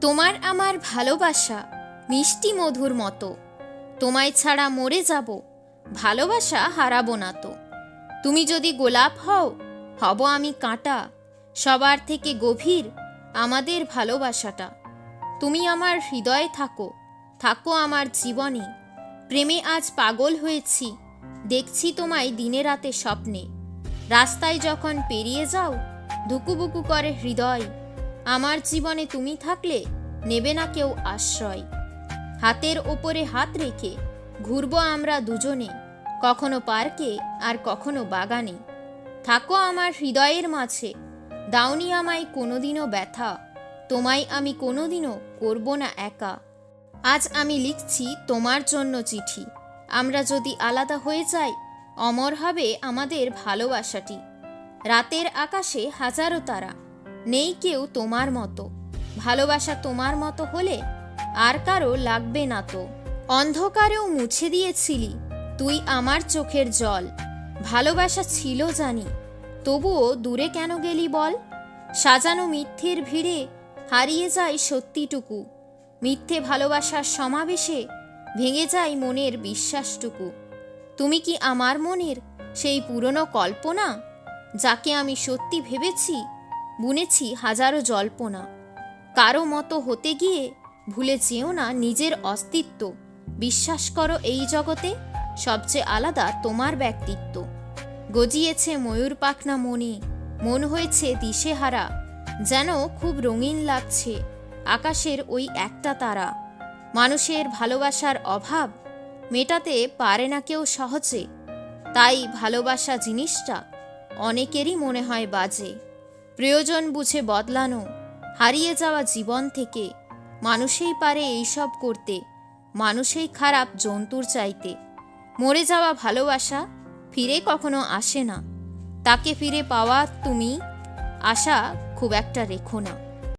তোমার আমার ভালোবাসা মিষ্টি মধুর মতো। তোমায় ছাড়া মরে যাব, ভালোবাসা হারাবো না তো। তুমি যদি গোলাপ হও, হব আমি কাঁটা, সবার থেকে গভীর আমাদের ভালোবাসাটা। তুমি আমার হৃদয়ে থাকো থাকো আমার জীবনে। প্রেমে আজ পাগল হয়েছি, দেখছি তোমায় দিনে রাতে স্বপ্নে। রাস্তায় যখন পেরিয়ে যাও, ধুকুবুকু করে হৃদয় আমার জীবনে তুমি থাকলে নেবে না কেউ আশ্রয়। হাতের ওপরে হাত রেখে ঘুরবো আমরা দুজনে, কখনো পার্কে আর কখনো বাগানে। থাকো আমার হৃদয়ের মাঝে, দাওনি আমায় কোনোদিনও ব্যথা, তোমায় আমি কোনোদিনও করব না একা। আজ আমি লিখছি তোমার জন্য চিঠি, আমরা যদি আলাদা হয়ে যাই, অমর হবে আমাদের ভালোবাসাটি। রাতের আকাশে হাজারো তারা। নেই কেউ তোমার মতো। ভালোবাসা তোমার মতো হলে আর কারও লাগবে না তো। অন্ধকারেও মুছে দিয়েছিলি তুই আমার চোখের জল। ভালোবাসা ছিল জানি, তবুও দূরে কেন গেলি বল? সাজানো মিথ্যের ভিড়ে হারিয়ে যায় সত্যিটুকু। মিথ্যে ভালোবাসার সমাবেশে ভেঙে যায় মনের বিশ্বাসটুকু। তুমি কি আমার মনের সেই পুরনো কল্পনা, যাকে আমি সত্যি ভেবেছি? বুনেছি হাজারো জল্পনা। কারও মতো হতে গিয়ে ভুলে যেও না নিজের অস্তিত্ব। বিশ্বাস করো এই জগতে সবচেয়ে আলাদা তোমার ব্যক্তিত্ব। গজিয়েছে ময়ূর পাখনা মনে, মন হয়েছে দিশেহারা। যেন খুব রঙিন লাগছে আকাশের ওই একটা তারা। মানুষের ভালোবাসার অভাব মেটাতে পারে না কেউ সহজে। তাই ভালোবাসা জিনিসটা অনেকেরই মনে হয় বাজে। প্রয়োজন বুঝে বদলানো, হারিয়ে যাওয়া জীবন থেকে মানুষেই পারে এইসব করতে, মানুষেই খারাপ জন্তুর চাইতে। মরে যাওয়া ভালোবাসা ফিরে কখনো আসে না। তাকে ফিরে পাওয়া তুমি আশা খুব একটা রেখো না।